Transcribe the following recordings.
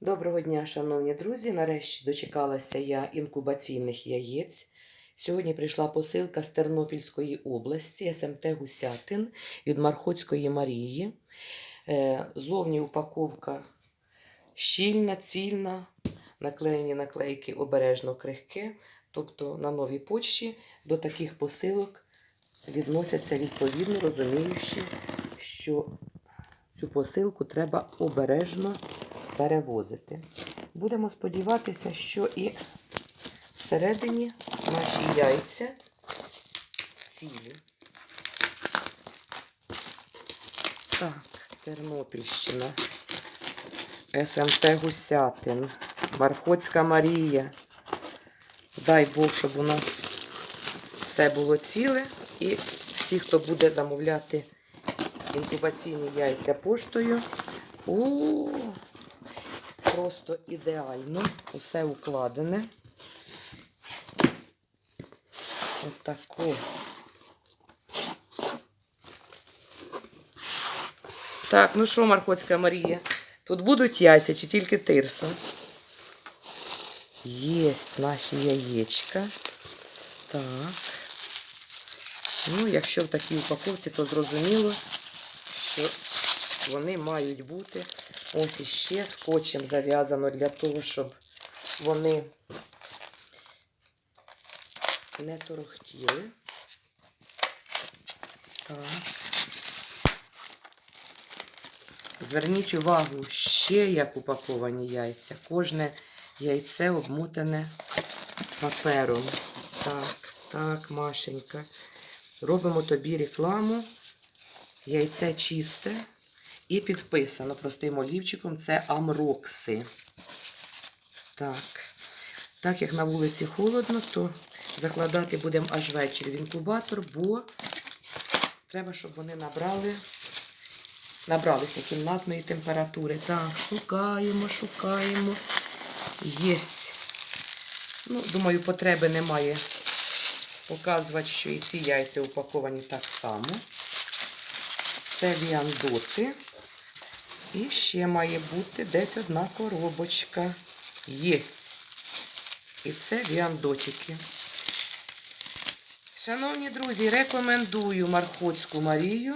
Доброго дня, шановні друзі. Нарешті дочекалася я інкубаційних яєць. Сьогодні прийшла посилка з Тернопільської області СМТ Гусятин від Мархоцької Марії. Е, Зовні упаковка щільна, цільна, наклеєні наклейки обережно крихке. Тобто на новій почті до таких посилок відносяться відповідно, розуміючи, що цю посилку треба обережно перевозити. Будемо сподіватися, що і всередині наші яйця цілі. Так, Тернопільщина, СМТ Гусятин, Мархоцька Марія. Дай Бог, щоб у нас все було ціле. І всі, хто буде замовляти інкубаційні яйця поштою. О, просто ідеально. Усе укладене. Отако. Так, ну що, Мархоцька Марія? Тут будуть яйця чи тільки тирса? Єсть наші яєчка. Так. Ну, якщо в такій упаковці, то зрозуміло, що вони мають бути ось іще скотчем зав'язано для того, щоб вони не торохтіли. Зверніть увагу, ще як упаковані яйця. Кожне яйце обмотане папером. Так, так, Машенька. Робимо тобі рекламу. Яйце чисте і підписано простим олівчиком. Це амрокси. Так. Так як на вулиці холодно, то закладати будемо аж ввечері в інкубатор, бо треба, щоб вони набрали, набралися кімнатної температури. Так, шукаємо, шукаємо. Єсть. Ну, думаю, потреби немає показувати, що і ці яйця упаковані так само. Це віандоти. І ще має бути десь одна коробочка. Єсть. І це віандотики. Шановні друзі, рекомендую Мархоцьку Марію.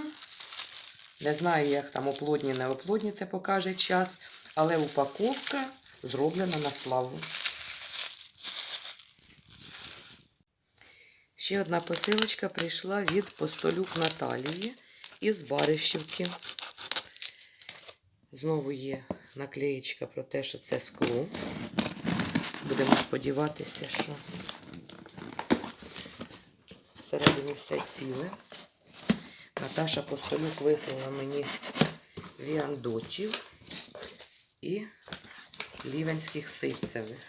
Не знаю, як там оплодні, не оплодні, це покаже час, але упаковка зроблена на славу. Ще одна посилочка прийшла від постолюк Наталії із Баришівки. Знову є наклеєчка про те, що це скло. Будемо сподіватися, що всередині все ціле. Наташа Постолюк вислала мені віандотів і лівенських ситцевих.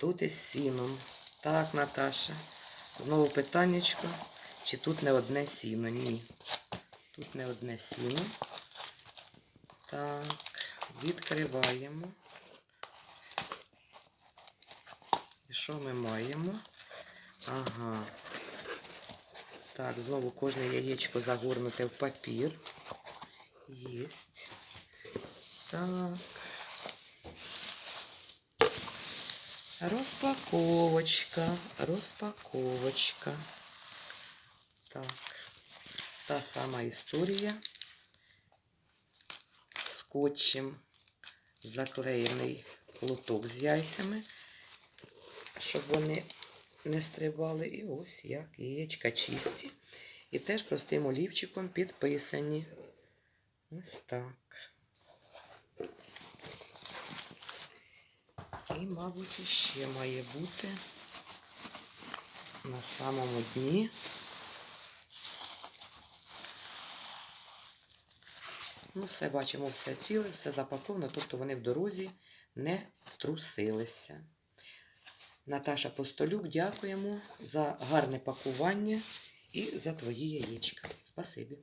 Тут із сіном. Так, Наташа. Знову питаннячко, чи тут не одне сіно? Ні. Тут не одне сіно. Так, відкриваємо. І що ми маємо? Ага. Так, знову кожне яєчко загорнуте в папір. Єсть. Так. Розпаковочка, розпаковочка. Так, та сама історія. Скотчем заклеєний лоток з яйцями, щоб вони не стрибали. І ось як яєчка чисті. І теж простим олівчиком підписані. Ось так. І, мабуть, іще має бути на самому дні. Ну, все бачимо, все ціле, все запаковано, тобто вони в дорозі не трусилися. Наташа Постолюк, дякуємо за гарне пакування і за твої яєчка. Спасибі.